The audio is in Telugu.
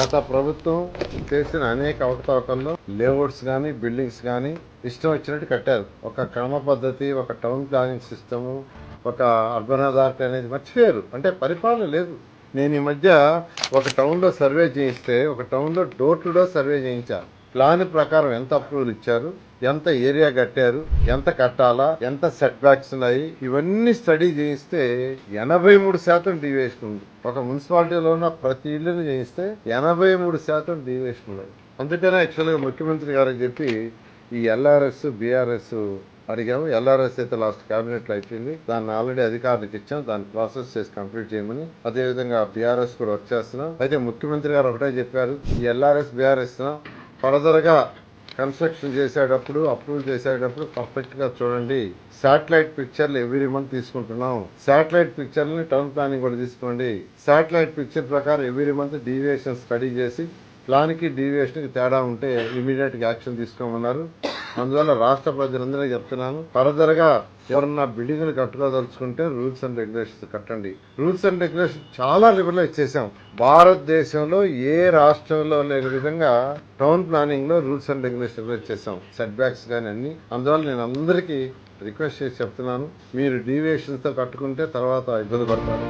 గత ప్రభుత్వం చేసిన అనేక అవకతవకల్లో లేఅవుట్స్ కానీ బిల్డింగ్స్ కానీ ఇష్టం వచ్చినట్టు కట్టారు. ఒక క్రమ పద్ధతి ఒక టౌన్ ప్లానింగ్ సిస్టము ఒక అర్బన్ అథారిటీ అనేది మర్చిపోయారు. అంటే పరిపాలన లేదు. నేను ఈ మధ్య ఒక టౌన్లో సర్వే చేయిస్తే ఒక టౌన్లో డోర్ టు డోర్ సర్వే చేయించాను. ప్లాన్ ప్రకారం ఎంత అప్రూవల్ ఇచ్చారు ఎంత ఏరియా కట్టారు ఎంత కట్టాలా ఎంత సెట్ బ్యాక్స్ ఉన్నాయి ఇవన్నీ స్టడీ చేయిస్తే ఎనభై మూడు శాతం డీవియేషన్ ఉంది. ఒక మున్సిపాలిటీలో ఉన్న ప్రతి ఇల్లుని చేయిస్తే ఎనభై మూడు శాతం డీవియేషన్ ఉన్నాయి అందుకనే యాక్చువల్గా ముఖ్యమంత్రి గారికి చెప్పి ఈ ఎల్ఆర్ఎస్ బీఆర్ఎస్ అడిగాము. ఎల్ఆర్ఎస్ అయితే లాస్ట్ క్యాబినెట్లో అయిపోయింది. దాన్ని ఆల్రెడీ అధికారులకు ఇచ్చాం. దాన్ని ప్రాసెస్ చేసి కంప్లీట్ చేయమని. అదేవిధంగా బీఆర్ఎస్ కూడా వర్క్ చేస్తున్నాం అయితే ముఖ్యమంత్రి గారు ఒకటే చెప్పారు. ఈ ఎల్ఆర్ఎస్ బీఆర్ఎస్ ఫర్దర్గా కన్స్ట్రక్షన్ చేసేటప్పుడు అప్రూవ్ చేసేటప్పుడు పర్ఫెక్ట్గా చూడండి. శాటిలైట్ పిక్చర్లు ఎవ్రీ మంత్ తీసుకుంటున్నాం. శాటిలైట్ పిక్చర్ని టౌన్ ప్లానింగ్ కూడా తీసుకోండి. శాటిలైట్ పిక్చర్ ప్రకారం ఎవ్రీ మంత్ డీవియేషన్ స్టడీ చేసి ప్లాన్కి డీవియేషన్కి తేడా ఉంటే ఇమీడియట్గా యాక్షన్ తీసుకోమన్నారు. అందువల్ల రాష్ట్ర ప్రజలందరికీ చెప్తున్నాను ఫర్దర్గా ఎవరన్నా బిల్డింగ్లు కట్టుకోదలుచుకుంటే రూల్స్ అండ్ రెగ్యులేషన్స్ కట్టండి. రూల్స్ అండ్ రెగ్యులేషన్ చాలా లిబరలైజ్ చేసాం భారతదేశంలో ఏ రాష్ట్రంలో లేని విధంగా టౌన్ ప్లానింగ్లో రూల్స్ అండ్ రెగ్యులేషన్ రిలీజ్ చేసాం సెట్ బ్యాక్స్ కానీ అన్ని. అందువల్ల నేను అందరికీ రిక్వెస్ట్ చేసి చెప్తున్నాను మీరు డీవియేషన్స్తో కట్టుకుంటే తర్వాత ఇబ్బంది పడతారు.